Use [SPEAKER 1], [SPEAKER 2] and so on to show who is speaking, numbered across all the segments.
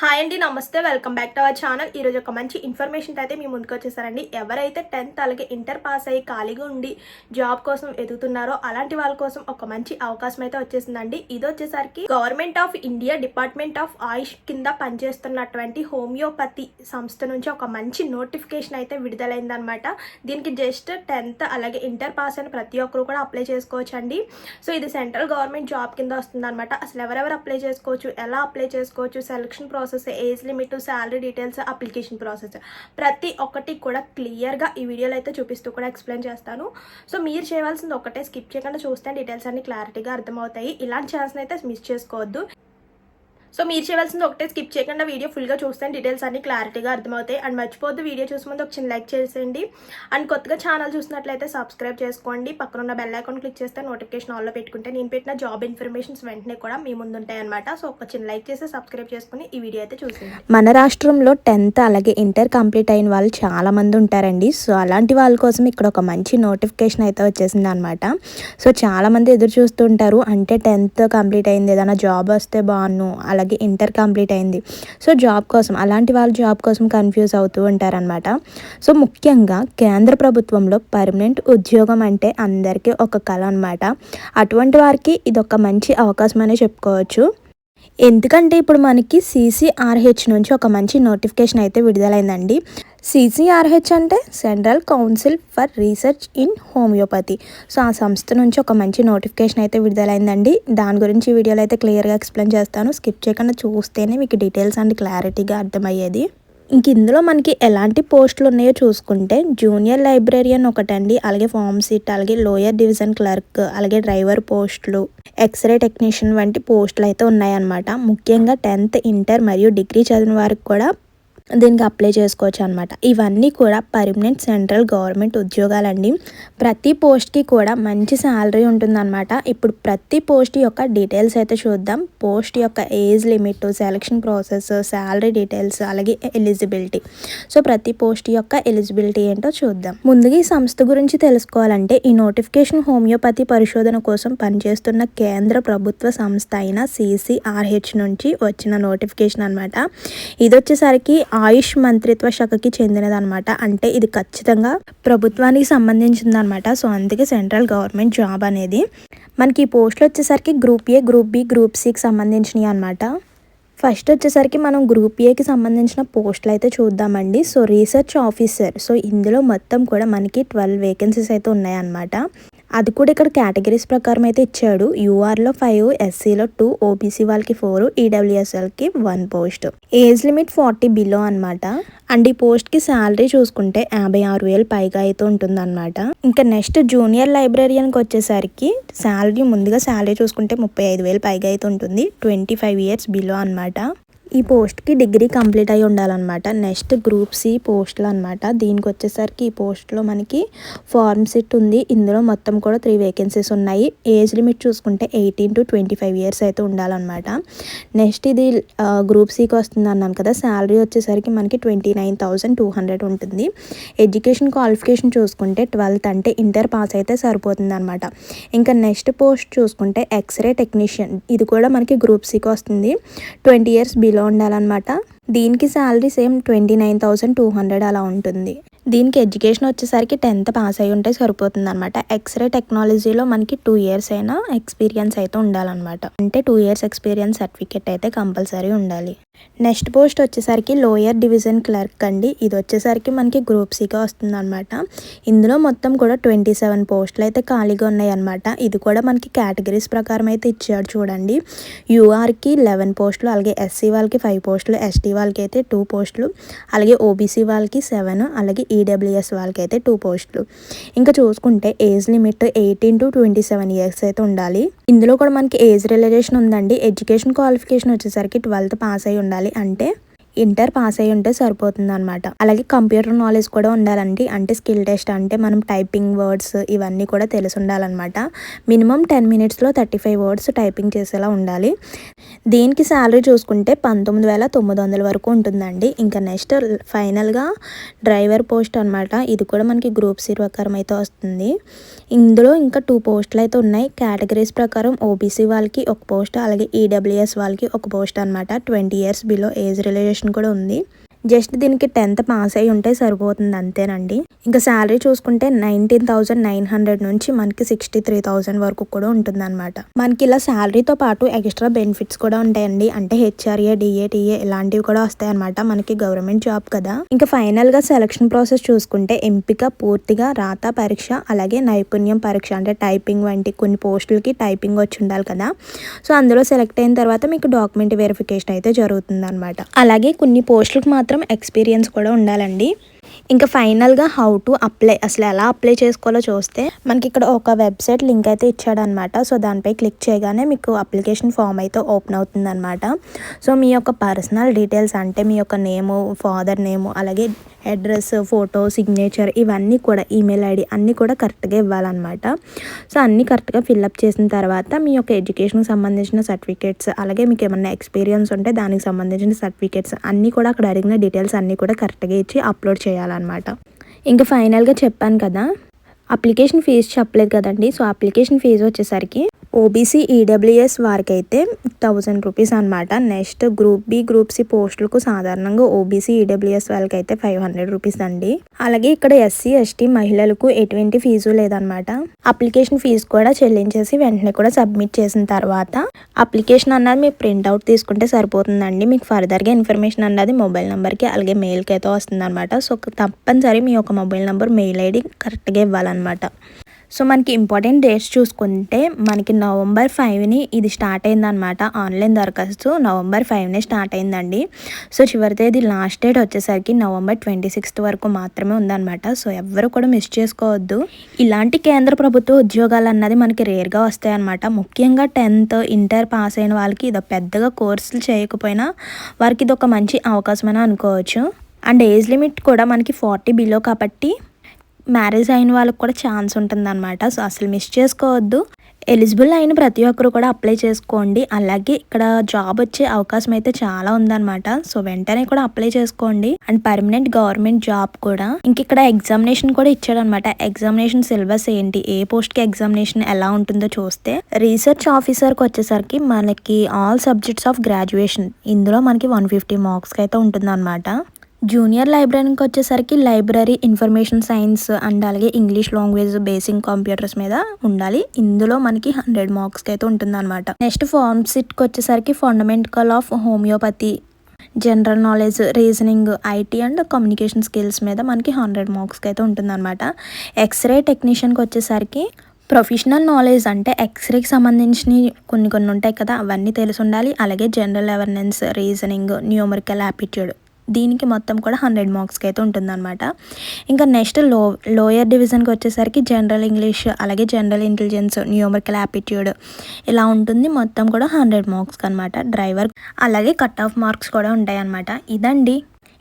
[SPEAKER 1] Hi అండి నమస్తే. Welcome back to our channel ఈరోజు ఒక మంచి ఇన్ఫర్మేషన్ అయితే మీ ముందుకు వచ్చేసారండి. ఎవరైతే టెన్త్ అలాగే ఇంటర్ పాస్ అయ్యి ఖాళీగా ఉండి జాబ్ కోసం ఎదుగుతున్నారో అలాంటి వాళ్ళ కోసం ఒక మంచి అవకాశం అయితే వచ్చేసిందండి. ఇది వచ్చేసరికి government of India department of Ayush కింద పనిచేస్తున్నటువంటి హోమియోపతి సంస్థ నుంచి ఒక మంచి నోటిఫికేషన్ అయితే విడుదలైందనమాట దీనికి జస్ట్ టెన్త్ అలాగే ఇంటర్ పాస్ అయిన ప్రతి ఒక్కరు కూడా అప్లై చేసుకోవచ్చు అండి సో ఇది సెంట్రల్ గవర్నమెంట్ జాబ్ కింద వస్తుందన్నమాట. అసలు ఎవరెవరు అప్లై చేసుకోవచ్చు? ఎలా అప్లై చేసుకోవచ్చు? Selection process age limit salary details application process ప్రతి ఒక్కటి కూడా క్లియర్గా ఈ వీడియోలో అయితే చూపిస్తూ కూడా ఎక్స్ప్లెయిన్ చేస్తాను. సో మీరు చేయవలసింది ఒకటే స్కిప్ చేయకుండా చూస్తే డీటెయిల్స్ అన్ని క్లారిటీగా అర్థమవుతాయి. ఇలాంటి ఛాన్స్ అయితే మిస్ చేసుకోవద్దు. సో మీరు చేయవలసింది ఒకటే స్కిప్ చేయకుండా వీడియో ఫుల్గా చూస్తే డీటెయిల్స్ అన్ని క్లారిటీగా అర్థమవుతాయి. అండ్ మర్చిపోద్దు వీడియో చూసే ముందు ఒక చిన్న లైక్ చేసేయండి. అండ్ కొత్తగా ఛానల్ చూసినట్లయితే సబ్స్క్రైబ్ చేసుకోండి. పక్కన ఉన్న బెల్ ఐకాన్ క్లిక్ చేస్తే నోటిఫికేషన్ ఆల్లో పెట్టుకుంటే నేను పెట్టిన జాబ్ ఇన్ఫర్మేషన్స్ వెంటనే కూడా మీ ముందు ఉంటాయి అనమాట సో ఒక చిన్న లైక్ చేసి సబ్స్క్రైబ్ చేసుకుని ఈ వీడియో అయితే చూసేయండి.
[SPEAKER 2] మన రాష్ట్రంలో టెన్త్ అలాగే ఇంటర్ కంప్లీట్ అయిన వాళ్ళు చాలా మంది ఉంటారండి. సో అలాంటి వాళ్ళ కోసం ఇక్కడ ఒక మంచి నోటిఫికేషన్ అయితే వచ్చేసింది అనమాట సో చాలా మంది ఎదురు చూస్తుంటారు అంటే టెన్త్ కంప్లీట్ అయింది. ఏదైనా జాబ్ వస్తే బాగున్ను అలాగే ఇంటర్ కంప్లీట్ అయింది. సో జాబ్ కోసం అలాంటి వాళ్ళు జాబ్ కోసం కన్ఫ్యూజ్ అవుతూ ఉంటారనమాట సో ముఖ్యంగా కేంద్ర ప్రభుత్వంలో పర్మనెంట్ ఉద్యోగం అంటే అందరికీ ఒక కళ అనమాట అటువంటి వారికి ఇది ఒక మంచి అవకాశం అనే చెప్పుకోవచ్చు. ఎందుకంటే ఇప్పుడు మనకి సీసీఆర్హెచ్ నుంచి ఒక మంచి నోటిఫికేషన్ అయితే విడుదలైందండి. సీసీఆర్హెచ్ అంటే central council for research in homoeopathy so ఆ సంస్థ నుంచి ఒక మంచి నోటిఫికేషన్ అయితే విడుదలైందండి. దాని గురించి వీడియోలో అయితే క్లియర్గా ఎక్స్ప్లెయిన్ చేస్తాను. స్కిప్ చేయకుండా చూస్తేనే మీకు డీటెయిల్స్ అండ్ క్లారిటీగా అర్థమయ్యేది. ఇంక ఇందులో మనకి ఎలాంటి పోస్టులు ఉన్నాయో చూసుకుంటే జూనియర్ లైబ్రరీయన్ ఒకటండి అలాగే ఫార్మ్ సీట్ అలాగే లోయర్ డివిజన్ క్లర్క్ అలాగే డ్రైవర్ పోస్టులు ఎక్స్రే టెక్నీషియన్ వంటి పోస్టులు అయితే ఉన్నాయన్నమాట. ముఖ్యంగా టెన్త్ ఇంటర్ మరియు డిగ్రీ చదివిన వారికి కూడా దీనికి అప్లై చేసుకోవచ్చు అనమాట ఇవన్నీ కూడా పర్మనెంట్ సెంట్రల్ గవర్నమెంట్ ఉద్యోగాలండి. ప్రతి పోస్ట్కి కూడా మంచి శాలరీ ఉంటుందన్నమాట. ఇప్పుడు ప్రతి పోస్ట్ యొక్క డీటెయిల్స్ అయితే చూద్దాం. పోస్ట్ యొక్క age limit selection process salary details అలాగే ఎలిజిబిలిటీ సో ప్రతి పోస్ట్ యొక్క ఎలిజిబిలిటీ ఏంటో చూద్దాం. ముందుగా ఈ సంస్థ గురించి తెలుసుకోవాలంటే ఈ నోటిఫికేషన్ హోమియోపతి పరిశోధన కోసం పనిచేస్తున్న కేంద్ర ప్రభుత్వ సంస్థ అయిన సిసిఆర్హెచ్ నుంచి వచ్చిన నోటిఫికేషన్ అనమాట ఇది వచ్చేసరికి ఆయుష్ మంత్రిత్వ శాఖకి చెందినదనమాట అంటే ఇది ఖచ్చితంగా ప్రభుత్వానికి సంబంధించిందనమాట సో అందుకే సెంట్రల్ గవర్నమెంట్ జాబ్ అనేది మనకి ఈ పోస్టులు వచ్చేసరికి group A group B group సికి సంబంధించినవి అనమాట ఫస్ట్ వచ్చేసరికి మనం గ్రూప్ ఏకి సంబంధించిన పోస్టులు అయితే చూద్దామండి. So research officer. సో ఇందులో మొత్తం కూడా మనకి ట్వెల్వ్ వేకెన్సీస్ అయితే ఉన్నాయన్నమాట. అది కూడా ఇక్కడ కేటగిరీస్ ప్రకారం అయితే ఇచ్చాడు. యూఆర్లో ఫైవ్ ఎస్సీలో టూ ఓబీసీ వాళ్ళకి four ఈడబ్ల్యూఎస్ఎల్కి one post age limit forty below అనమాట అండ్ ఈ పోస్ట్కి శాలరీ చూసుకుంటే యాభై ఆరు వేలు పైగా అయితే ఉంటుందన్నమాట. ఇంకా నెక్స్ట్ జూనియర్ లైబ్రరీయన్కి వచ్చేసరికి శాలరీ ముందుగా శాలరీ చూసుకుంటే ముప్పై ఐదు వేలు పైగా అయితే ఉంటుంది. ట్వంటీ ఫైవ్ ఇయర్స్ బిలో అనమాట ఈ పోస్ట్కి డిగ్రీ కంప్లీట్ అయి ఉండాలన్నమాట. నెక్స్ట్ గ్రూప్ సి పోస్టులు అనమాట దీనికి వచ్చేసరికి ఈ పోస్ట్లో మనకి ఫార్మ్ సిట్ ఉంది. ఇందులో మొత్తం కూడా త్రీ వేకెన్సీస్ ఉన్నాయి. ఏజ్ లిమిట్ చూసుకుంటే eighteen to twenty five years అయితే ఉండాలన్నమాట. నెక్స్ట్ ఇది గ్రూప్ సికి వస్తుంది అన్నాను కదా. శాలరీ వచ్చేసరికి మనకి twenty nine thousand two hundred ఉంటుంది. ఎడ్యుకేషన్ క్వాలిఫికేషన్ చూసుకుంటే ట్వెల్త్ అంటే ఇంటర్ పాస్ అయితే సరిపోతుంది అనమాట ఇంకా నెక్స్ట్ పోస్ట్ చూసుకుంటే ఎక్స్రే టెక్నీషియన్. ఇది కూడా మనకి గ్రూప్ సికి వస్తుంది. ట్వంటీ ఇయర్స్ బిలో ఉండాలన్నమాట. దీనికి salary same twenty nine thousand two hundred అలా ఉంటుంది. దీనికి ఎడ్యుకేషన్ వచ్చేసరికి టెన్త్ పాస్ అయి ఉంటే సరిపోతుంది అనమాట ఎక్స్రే టెక్నాలజీలో మనకి టూ ఇయర్స్ అయినా ఎక్స్పీరియన్స్ అయితే ఉండాలన్నమాట. అంటే టూ ఇయర్స్ ఎక్స్పీరియన్స్ సర్టిఫికేట్ అయితే కంపల్సరీ ఉండాలి. నెక్స్ట్ పోస్ట్ వచ్చేసరికి లోయర్ డివిజన్ క్లర్క్ అండి. ఇది వచ్చేసరికి మనకి గ్రూప్ సిగా వస్తుంది అనమాట ఇందులో మొత్తం కూడా ట్వంటీ సెవెన్ పోస్టులు అయితే ఖాళీగా ఉన్నాయి అనమాట ఇది కూడా మనకి కేటగిరీస్ ప్రకారం అయితే ఇచ్చాడు చూడండి. యూఆర్కి లెవెన్ పోస్టులు అలాగే ఎస్సీ వాళ్ళకి ఫైవ్ పోస్టులు ఎస్టీ వాళ్ళకి అయితే టూ పోస్టులు అలాగే ఓబీసీ వాళ్ళకి సెవెన్ అలాగే e ఈడబ్ల్యూఎస్ వాళ్ళకి అయితే టూ పోస్టులు ఇంకా చూసుకుంటే age limit eighteen to twenty seven years అయితే ఉండాలి. ఇందులో కూడా మనకి ఏజ్ రిలేషన్ ఉందండి. ఎడ్యుకేషన్ క్వాలిఫికేషన్ వచ్చేసరికి ట్వెల్త్ పాస్ అయి ఉండాలి. అంటే ఇంటర్ పాస్ అయి ఉంటే సరిపోతుంది అనమాట అలాగే కంప్యూటర్ నాలెడ్జ్ కూడా ఉండాలండి. అంటే స్కిల్ టెస్ట్ అంటే మనం టైపింగ్ వర్డ్స్ ఇవన్నీ కూడా తెలిసి ఉండాలన్నమాట మినిమం టెన్ మినిట్స్లో థర్టీ ఫైవ్ వర్డ్స్ టైపింగ్ చేసేలా ఉండాలి. దీనికి శాలరీ చూసుకుంటే పంతొమ్మిది వేల తొమ్మిది వందల వరకు ఉంటుందండి. ఇంకా నెక్స్ట్ ఫైనల్గా డ్రైవర్ పోస్ట్ అనమాట ఇది కూడా మనకి గ్రూప్ సి ప్రకారం అయితే వస్తుంది. ఇందులో ఇంకా టూ పోస్టులు అయితే ఉన్నాయి. కేటగిరీస్ ప్రకారం ఓబీసీ వాళ్ళకి ఒక పోస్ట్ అలాగే ఈడబ్ల్యూఎస్ వాళ్ళకి ఒక పోస్ట్ అనమాట twenty years below age relaxation కూడా ఉంది. జస్ట్ దీనికి టెన్త్ పాస్ అయి ఉంటే సరిపోతుంది అంతేనండి. ఇంకా శాలరీ చూసుకుంటే నైన్టీన్ థౌసండ్ నైన్ హండ్రెడ్ నుంచి మనకి సిక్స్టీ త్రీ థౌసండ్ వరకు కూడా ఉంటుంది అనమాట మనకి ఇలా శాలరీతో పాటు ఎక్స్ట్రా బెనిఫిట్స్ కూడా ఉంటాయండి. అంటే హెచ్ఆర్ఏ డిఏటిఏ ఇలాంటివి కూడా వస్తాయి అనమాట మనకి గవర్నమెంట్ జాబ్ కదా. ఇంకా ఫైనల్గా సెలక్షన్ ప్రాసెస్ చూసుకుంటే ఎంపిక పూర్తిగా రాత పరీక్ష అలాగే నైపుణ్యం పరీక్ష అంటే టైపింగ్ వంటి కొన్ని పోస్టులకి టైపింగ్ వచ్చి ఉండాలి కదా. సో అందులో సెలెక్ట్ అయిన తర్వాత మీకు డాక్యుమెంట్ వెరిఫికేషన్ అయితే జరుగుతుంది అనమాట అలాగే కొన్ని పోస్టులకు మాత్రం ఎక్స్పీరియన్స్ కూడా ఉండాలండి. ఇంకా ఫైనల్గా హౌ టు అప్లై అసలు ఎలా అప్లై చేసుకోవాలో చూస్తే మనకి ఇక్కడ ఒక వెబ్సైట్ లింక్ అయితే ఇచ్చాడనమాట. సో దానిపై క్లిక్ చేయగానే మీకు అప్లికేషన్ ఫామ్ అయితే ఓపెన్ అవుతుందన్నమాట సో మీ యొక్క పర్సనల్ డీటెయిల్స్ అంటే మీ యొక్క నేము ఫాదర్ నేము అలాగే అడ్రస్ ఫోటో సిగ్నేచర్ ఇవన్నీ కూడా ఈమెయిల్ ఐడి అన్నీ కూడా కరెక్ట్గా ఇవ్వాలన్నమాట సో అన్నీ కరెక్ట్గా ఫిల్అప్ చేసిన తర్వాత మీ యొక్క ఎడ్యుకేషన్కి సంబంధించిన సర్టిఫికేట్స్ అలాగే మీకు ఏమన్నా ఎక్స్పీరియన్స్ ఉంటే దానికి సంబంధించిన సర్టిఫికేట్స్ అన్నీ కూడా అక్కడ అడిగిన డీటెయిల్స్ అన్నీ కూడా కరెక్ట్గా ఇచ్చి అప్లోడ్ చేయాలన్నమాట ఇంకా ఫైనల్గా చెప్పాను కదా అప్లికేషన్ ఫీజు చెప్పలేదు కదండి. సో అప్లికేషన్ ఫీజు వచ్చేసరికి ఓబీసీ ఈడబ్ల్యూఎస్ వారికి అయితే థౌజండ్ రూపీస్ అనమాట next group B group C పోస్టులకు సాధారణంగా ఓబీసీ ఈడబ్ల్యూఎస్ వాళ్ళకి అయితే ఫైవ్ హండ్రెడ్ రూపీస్ అండి. అలాగే ఇక్కడ ఎస్సీ ఎస్టీ మహిళలకు ఎటువంటి ఫీజు లేదనమాట అప్లికేషన్ ఫీజు కూడా చెల్లించేసి వెంటనే కూడా సబ్మిట్ చేసిన తర్వాత అప్లికేషన్ అన్నది మీరు ప్రింట్అవుట్ తీసుకుంటే సరిపోతుందండి. మీకు ఫర్దర్గా ఇన్ఫర్మేషన్ అన్నది మొబైల్ నెంబర్కి అలాగే మెయిల్కి అయితే వస్తుంది అనమాట సో తప్పనిసరి మీ యొక్క మొబైల్ నెంబర్ మెయిల్ ఐడి కరెక్ట్గా ఇవ్వాలన్నమాట. సో మనకి ఇంపార్టెంట్ డేట్స్ చూసుకుంటే మనకి నవంబర్ ఫైవ్ని ఇది స్టార్ట్ అయిందనమాట ఆన్లైన్ దరఖాస్తు నవంబర్ ఫైవ్నే స్టార్ట్ అయిందండి. సో చివరి తేదీ లాస్ట్ డేట్ వచ్చేసరికి నవంబర్ ట్వంటీ సిక్స్త్ వరకు మాత్రమే ఉందన్నమాట. సో ఎవ్వరు కూడా మిస్ చేసుకోవద్దు. ఇలాంటి కేంద్ర ప్రభుత్వ ఉద్యోగాలు అన్నది మనకి రేర్గా వస్తాయన్నమాట. ముఖ్యంగా టెన్త్ ఇంటర్ పాస్ అయిన వాళ్ళకి ఇది పెద్దగా కోర్సులు చేయకపోయినా వారికి ఇది ఒక మంచి అవకాశం అని అనుకోవచ్చు. అండ్ ఏజ్ లిమిట్ కూడా మనకి ఫార్టీ బిలో కాబట్టి మ్యారేజ్ అయిన వాళ్ళకి కూడా ఛాన్స్ ఉంటుందన్నమాట. సో అసలు మిస్ చేసుకోవద్దు. ఎలిజిబుల్ అయిన ప్రతి ఒక్కరు కూడా అప్లై చేసుకోండి. అలాగే ఇక్కడ జాబ్ వచ్చే అవకాశం అయితే చాలా ఉందన్నమాట. సో వెంటనే కూడా అప్లై చేసుకోండి. అండ్ పర్మనెంట్ గవర్నమెంట్ జాబ్ కూడా. ఇంక ఇక్కడ ఎగ్జామినేషన్ కూడా ఇచ్చాడనమాట ఎగ్జామినేషన్ సిలబస్ ఏంటి? ఏ పోస్ట్కి ఎగ్జామినేషన్ ఎలా ఉంటుందో చూస్తే. రీసెర్చ్ ఆఫీసర్కి వచ్చేసరికి మనకి ఆల్ సబ్జెక్ట్స్ ఆఫ్ గ్రాడ్యుయేషన్. ఇందులో మనకి వన్ ఫిఫ్టీ మార్క్స్ అయితే ఉంటుంది జూనియర్ లైబ్రరీకి వచ్చేసరికి లైబ్రరీ ఇన్ఫర్మేషన్ సైన్స్ అండ్ అలాగే ఇంగ్లీష్ లాంగ్వేజ్ బేసిక్ కంప్యూటర్స్ మీద ఉండాలి. ఇందులో మనకి హండ్రెడ్ మార్క్స్కి అయితే ఉంటుందన్నమాట. నెక్స్ట్ ఫార్మ్ సిట్కి వచ్చేసరికి fundamental of homoeopathy general knowledge reasoning IT and communication skills మీద మనకి హండ్రెడ్ మార్క్స్కి అయితే ఉంటుందన్నమాట. ఎక్స్రే టెక్నీషియన్కి వచ్చేసరికి ప్రొఫెషనల్ నాలెడ్జ్ అంటే ఎక్స్రేకి సంబంధించినవి కొన్ని కొన్ని ఉంటాయి కదా అవన్నీ తెలిసి ఉండాలి. అలాగే general awareness reasoning numerical aptitude దీనికి మొత్తం కూడా హండ్రెడ్ మార్క్స్కి అయితే ఉంటుందన్నమాట. ఇంకా నెక్స్ట్లో లోయర్ డివిజన్కి వచ్చేసరికి జనరల్ ఇంగ్లీష్ అలాగే జనరల్ ఇంటెలిజెన్స్ న్యూమరికల్ యాప్టిట్యూడ్ ఇలా ఉంటుంది. మొత్తం కూడా హండ్రెడ్ మార్క్స్కి అనమాట డ్రైవర్ అలాగే కట్ ఆఫ్ మార్క్స్ కూడా ఉంటాయి అన్నమాట ఇదండి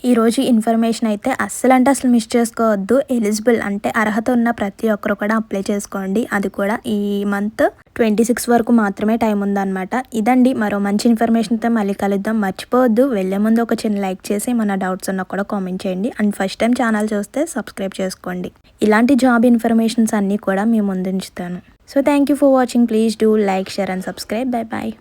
[SPEAKER 2] ఈరోజు ఇన్ఫర్మేషన్ అయితే అస్సలు అంటే అసలు మిస్ చేసుకోవద్దు. ఎలిజిబుల్ అంటే అర్హత ఉన్న ప్రతి ఒక్కరు కూడా అప్లై చేసుకోండి. అది కూడా ఈ మంత్ ట్వంటీ సిక్స్ వరకు మాత్రమే టైం ఉందన్నమాట. ఇదండి మరో మంచి ఇన్ఫర్మేషన్తో మళ్ళీ కలుద్దాం. మర్చిపోవద్దు. వెళ్ళే ముందు ఒక చిన్న లైక్ చేసి మన డౌట్స్ ఉన్నా కూడా కామెంట్ చేయండి. అండ్ ఫస్ట్ టైం ఛానల్ చూస్తే సబ్స్క్రైబ్ చేసుకోండి. ఇలాంటి జాబ్ ఇన్ఫర్మేషన్స్ అన్నీ కూడా మీ ముందుంచుతాను so thank you for watching please do like share and subscribe bye bye